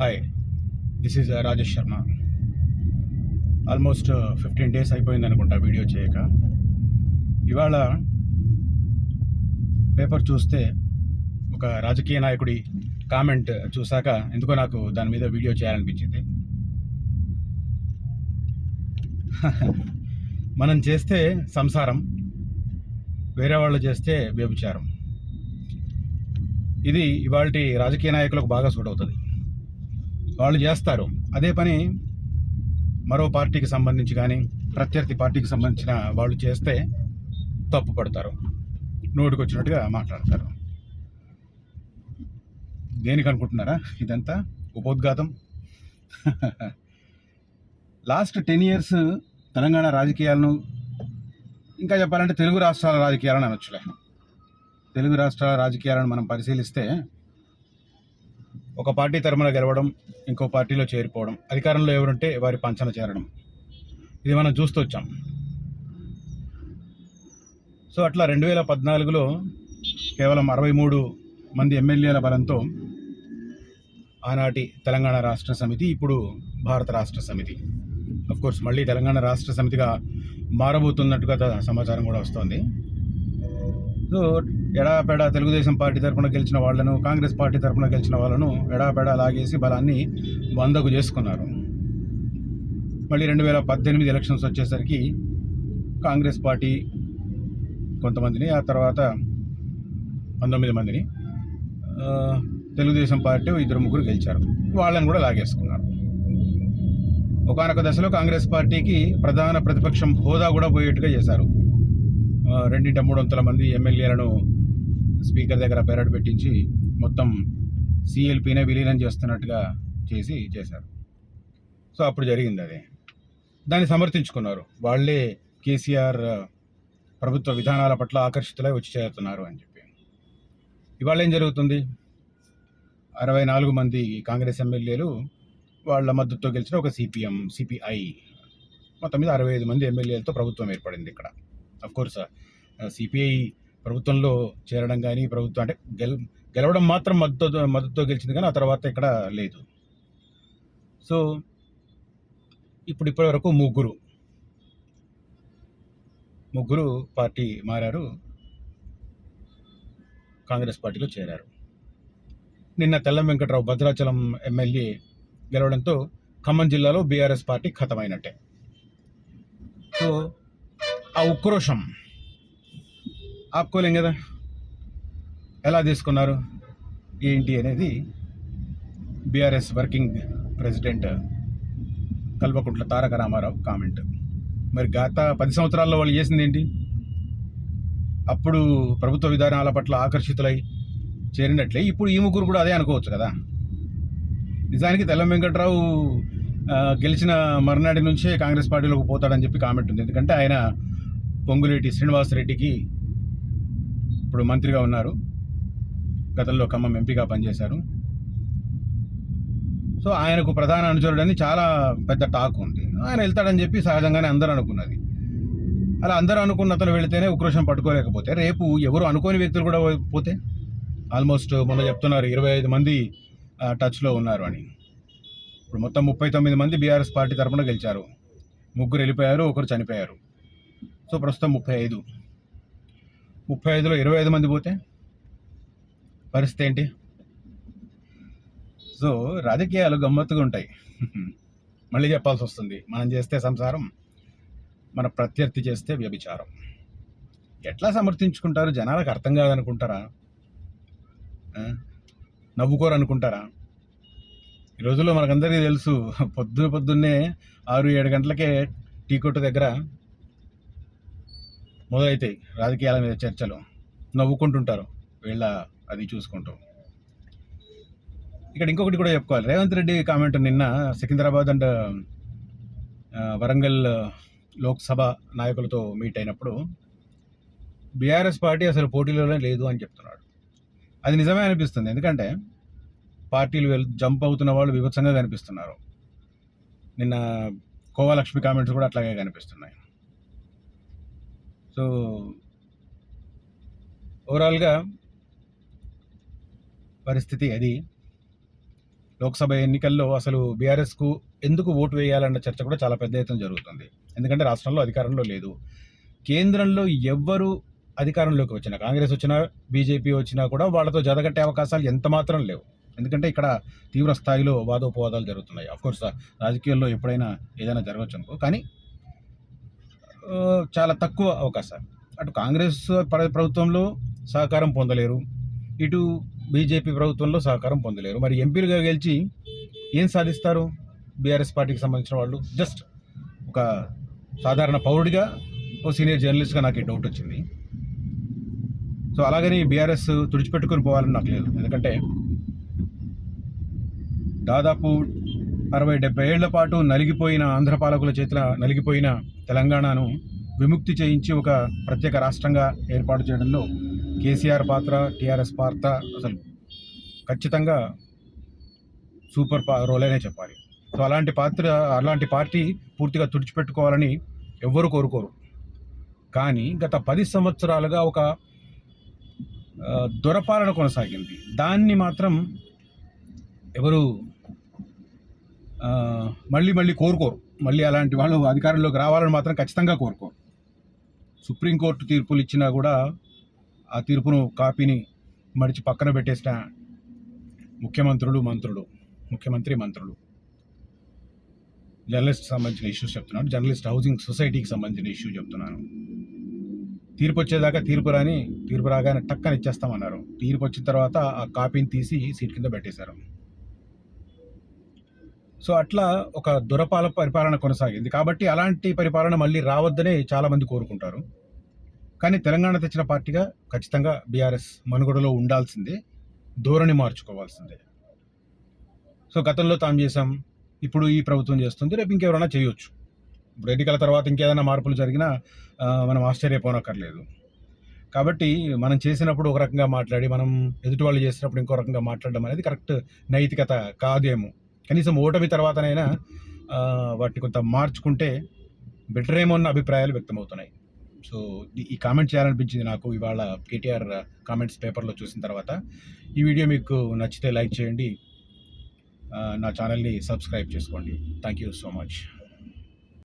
Hi this is Rajesh Sharma almost fifteen days అయిపోయింది అనుకుంటా video చేయక. ఇవాళ పేపర్ చూస్తే ఒక రాజకీయ నాయకుడి కామెంట్ చూశాక ఎందుకో నాకు దాని మీద వీడియో చేయాలనిపించింది. మనం చేస్తే సంసారం వేరే వాళ్ళు చేస్తే వ్యభిచారం. ఇది ఇవాళ రాజకీయ నాయకులకు బాగా సూట్ అవుతుంది వాళ్ళు చేస్తారు. అదే పని మరో పార్టీకి సంబంధించి కానీ ప్రత్యర్థి పార్టీకి సంబంధించిన వాళ్ళు చేస్తే తప్పు పడతారు. నోటికి వచ్చినట్టుగా మాట్లాడతారు. దేనికి అనుకుంటున్నారా? ఇదంతా ఉపోద్ఘాతం. లాస్ట్ టెన్ ఇయర్స్ తెలంగాణ రాజకీయాలను ఇంకా చెప్పాలంటే తెలుగు రాష్ట్రాల రాజకీయాలను అనొచ్చులే. తెలుగు రాష్ట్రాల రాజకీయాలను మనం పరిశీలిస్తే ఒక పార్టీ తరమున గెలవడం ఇంకో పార్టీలో చేరిపోవడం అధికారంలో ఎవరుంటే వారి పంచన చేరడం. ఇది మనం చూస్తూ వచ్చాం. సో అట్లా రెండు వేల పద్నాలుగులో కేవలం అరవై మూడు మంది ఎమ్మెల్యేల బలంతో ఆనాటి తెలంగాణ రాష్ట్ర సమితి ఇప్పుడు భారత రాష్ట్ర సమితి. కోర్స్ మళ్ళీ తెలంగాణ రాష్ట్ర సమితిగా మారబోతున్నట్టుగా సమాచారం కూడా వస్తోంది. సో ఎడాపెడా తెలుగుదేశం పార్టీ తరఫున గెలిచిన వాళ్ళను కాంగ్రెస్ పార్టీ తరఫున గెలిచిన వాళ్ళను ఎడాపెడా లాగేసి బలాన్ని వందకు చేసుకున్నారు. మళ్ళీ రెండు వేల పద్దెనిమిది ఎలక్షన్స్ వచ్చేసరికి కాంగ్రెస్ పార్టీ కొంతమందిని ఆ తర్వాత పంతొమ్మిది మందిని తెలుగుదేశం పార్టీ ఇద్దరు ముగ్గురు గెలిచారు. వాళ్ళని కూడా లాగేసుకున్నారు. ఒకనొక దశలో కాంగ్రెస్ పార్టీకి ప్రధాన ప్రతిపక్షం హోదా కూడా పోయేట్టుగా చేశారు. ఆ, రెండింట వందల మంది ఎమ్మెల్యేలను స్పీకర్ దగ్గర పెరడు పెట్టించి మొత్తం సిఎల్పీనే విలీనం చేస్తున్నట్టుగా చేసి చేశారు. సో అప్పుడు జరిగింది అది. దాన్ని సమర్థించుకున్నారు. వాళ్ళే కేసీఆర్ ప్రభుత్వ విధానాల పట్ల ఆకర్షితులై వచ్చి చేరుతున్నారు అని చెప్పి. ఇవాళ ఏం జరుగుతుంది? అరవై నాలుగు మంది కాంగ్రెస్ ఎమ్మెల్యేలు వాళ్ళ మద్దతుతో గెలిచిన ఒక సిపిఎం సిపిఐ. మొత్తం మీద అరవై ఐదు మంది ఎమ్మెల్యేలతో ప్రభుత్వం ఏర్పడింది ఇక్కడ. కోర్స్ సిపిఐ uh, uh, ప్రభుత్వంలో చేరడం కానీ ప్రభుత్వం అంటే గెల్ గెలవడం మాత్రం మద్దతు మద్దతుతో గెలిచింది కానీ ఆ తర్వాత ఇక్కడ లేదు. సో ఇప్పుడు ఇప్పటి వరకు ముగ్గురు ముగ్గురు పార్టీ మారారు కాంగ్రెస్ పార్టీలో చేరారు. నిన్న తెల్లం వెంకట్రావు భద్రాచలం ఎమ్మెల్యే గెలవడంతో ఖమ్మం జిల్లాలో బీఆర్ఎస్ పార్టీ ఖతమైనట్టే. సో ఆ ఉక్రోషం. ఆపుకోలేం కదా? ఎలా తీసుకున్నారు? ఏంటి అనేది BRS working president Kalvakuntla Taraka Rama Rao comment. మరి గత పది సంవత్సరాల్లో వాళ్ళు చేసింది ఏంటి? అప్పుడు ప్రభుత్వ విధానాల పట్ల ఆకర్షితులై చేరినట్లే ఇప్పుడు ఈ ముగ్గురు కూడా అదే అనుకోవచ్చు కదా? నిజానికి తెల్లం వెంకట్రావు గెలిచిన మర్నాటి నుంచే కాంగ్రెస్ పార్టీలోకి పోతాడని చెప్పి కామెంట్ ఉంది. ఎందుకంటే ఆయన పొంగులేటి శ్రీనివాసరెడ్డికి ఇప్పుడు మంత్రిగా ఉన్నారు. గతంలో ఖమ్మం ఎంపీగా పనిచేశారు. సో ఆయనకు ప్రధాన అనుచరుడని చాలా పెద్ద టాక్ ఉంది. ఆయన వెళ్తాడని చెప్పి సహజంగానే అందరూ అనుకున్నది. అలా అందరూ అనుకున్న అతను వెళితేనే ఉక్రోషం పట్టుకోలేకపోతే రేపు ఎవరు అనుకోని వ్యక్తులు కూడా పోతే? ఆల్మోస్ట్ మొన్న చెప్తున్నారు ఇరవై ఐదు మంది ఆ, టచ్లో ఉన్నారు అని. ఇప్పుడు మొత్తం ముప్పై తొమ్మిది మంది బీఆర్ఎస్ పార్టీ తరపున గెలిచారు. ముగ్గురు వెళ్ళిపోయారు ఒకరు చనిపోయారు. సో ప్రస్తుతం ముప్పై ఐదు ముప్పై ఐదులో ఇరవై ఐదు మంది పోతే పరిస్థితి ఏంటి? సో రాజకీయాలు గమ్మత్తుగా ఉంటాయి. మళ్ళీ చెప్పాల్సి వస్తుంది. మనం చేస్తే సంసారం మన ప్రత్యర్థి చేస్తే వ్యభిచారం. ఎట్లా సమర్థించుకుంటారు? జనాలకు అర్థం కాదనుకుంటారా? నవ్వుకోరు అనుకుంటారా ఈ రోజుల్లో మనకందరికీ తెలుసు పొద్దున పొద్దున్నే ఆరు ఏడు గంటలకే టీ కొట్టు దగ్గర మొదలైతాయి రాజకీయాల మీద చర్చలు నవ్వుకుంటుంటారు. వీళ్ళ అది చూసుకుంటూ. ఇక్కడ ఇంకొకటి కూడా చెప్పుకోవాలి. రేవంత్ రెడ్డి కామెంట్ నిన్న సికింద్రాబాద్ అండ్ వరంగల్ లోక్సభ నాయకులతో మీట్ అయినప్పుడు బీఆర్ఎస్ పార్టీ అసలు పోటీలోనే లేదు అని చెప్తున్నాడు. అది నిజమే అనిపిస్తుంది. ఎందుకంటే పార్టీలు వెల్ జంప్ అవుతున్న వాళ్ళు విభత్సంగా కనిపిస్తున్నారు. నిన్న కోవాలక్ష్మి కామెంట్స్ కూడా అట్లాగే కనిపిస్తున్నాయి. సో ఓవరాల్గా పరిస్థితి అది. లోక్సభ ఎన్నికల్లో అసలు బీఆర్ఎస్కు ఎందుకు ఓటు వేయాలన్న చర్చ కూడా చాలా పెద్ద ఎత్తున జరుగుతుంది. ఎందుకంటే రాష్ట్రంలో అధికారంలో లేదు. కేంద్రంలో ఎవ్వరు అధికారంలోకి వచ్చినా కాంగ్రెస్ వచ్చినా బీజేపీ వచ్చినా కూడా వాళ్ళతో జతగట్టే అవకాశాలు ఎంత మాత్రం లేవు. ఎందుకంటే ఇక్కడ తీవ్ర స్థాయిలో వాదోపవాదాలు జరుగుతున్నాయి. కోర్స్ రాజకీయాల్లో ఎప్పుడైనా ఏదైనా జరగచ్చు అనుకో కానీ చాలా తక్కువ అవకాశాలు. అటు కాంగ్రెస్ ప్ర- ప్రభుత్వంలో సహకారం పొందలేరు. ఇటు బీజేపీ ప్రభుత్వంలో సహకారం పొందలేరు. మరి ఎంపీలుగా గెలిచి ఏం సాధిస్తారు? బీఆర్ఎస్ పార్టీకి సంబంధించిన వాళ్ళు జస్ట్ ఒక సాధారణ పౌరుడిగా ఓ సీనియర్ జర్నలిస్ట్గా నాకు ఈ డౌట్ వచ్చింది. సో అలాగని బీఆర్ఎస్ తుడిచిపెట్టుకుని పోవాలని నాకు లేదు. ఎందుకంటే దాదాపు అరవై డెబ్బై ఏళ్ళ పాటు నలిగిపోయిన ఆంధ్ర పాలకుల చేతిలో నలిగిపోయిన తెలంగాణను విముక్తి చేయించి ఒక ప్రత్యేక రాష్ట్రంగా ఏర్పాటు చేయడంలో కేసీఆర్ పాత్ర టీఆర్ఎస్ పాత్ర అసలు ఖచ్చితంగా సూపర్ పా రోల్ అనే చెప్పాలి. సో అలాంటి పాత్ర అలాంటి పార్టీ పూర్తిగా తుడిచిపెట్టుకోవాలని ఎవ్వరు కోరుకోరు. కానీ గత పది సంవత్సరాలుగా ఒక దొరపాలన కొనసాగింది. దాన్ని మాత్రం ఎవరు మళ్ళీ మళ్ళీ కోరుకోరు. మళ్ళీ అలాంటి వాళ్ళు అధికారంలోకి రావాలని మాత్రం ఖచ్చితంగా కోరుకోరు. సుప్రీంకోర్టు తీర్పులు ఇచ్చినా కూడా ఆ తీర్పును కాపీని మడిచి పక్కన పెట్టేసిన ముఖ్యమంత్రులు మంత్రులు ముఖ్యమంత్రి మంత్రులు. జర్నలిస్ట్ సంబంధించిన ఇష్యూస్ చెప్తున్నాను. జర్నలిస్ట్ హౌసింగ్ సొసైటీకి సంబంధించిన ఇష్యూ చెప్తున్నాను. తీర్పు వచ్చేదాకా తీర్పు రాని తీర్పు రాగానే టక్కని ఇచ్చేస్తామన్నారు. తీర్పు వచ్చిన తర్వాత ఆ కాపీని తీసి సీట్ కింద పెట్టేశారు. సో అట్లా ఒక దురపాల పరిపాలన కొనసాగింది. కాబట్టి అలాంటి పరిపాలన మళ్ళీ రావద్దనే చాలామంది కోరుకుంటారు. కానీ తెలంగాణ తెచ్చిన పార్టీగా ఖచ్చితంగా బీఆర్ఎస్ మనుగడలో ఉండాల్సిందే ధోరణి మార్చుకోవాల్సిందే. సో గతంలో తాము చేసాం ఇప్పుడు ఈ ప్రభుత్వం చేస్తుంది రేపు ఇంకెవరైనా చేయొచ్చు. ఇప్పుడు ఎన్నికల తర్వాత ఇంకేదైనా మార్పులు జరిగినా మనం ఆశ్చర్యపోనక్కర్లేదు. కాబట్టి మనం చేసినప్పుడు ఒక రకంగా మాట్లాడి మనం ఎదుటి వాళ్ళు చేసినప్పుడు ఇంకో రకంగా మాట్లాడడం అనేది కరెక్ట్ నైతికత కాదేమో. కనీసం ఓటమి తర్వాతనైనా వాటిని కొంత మార్చుకుంటే బెటర్ ఏమో అన్న అభిప్రాయాలు వ్యక్తమవుతున్నాయి. సో ఈ- కామెంట్ చేయాలనిపించింది నాకు ఇవాళ కేటీఆర్ కామెంట్స్ పేపర్లో చూసిన తర్వాత. ఈ వీడియో మీకు నచ్చితే లైక్ చేయండి. నా ఛానల్ని సబ్స్క్రైబ్ చేసుకోండి. Thank you so much.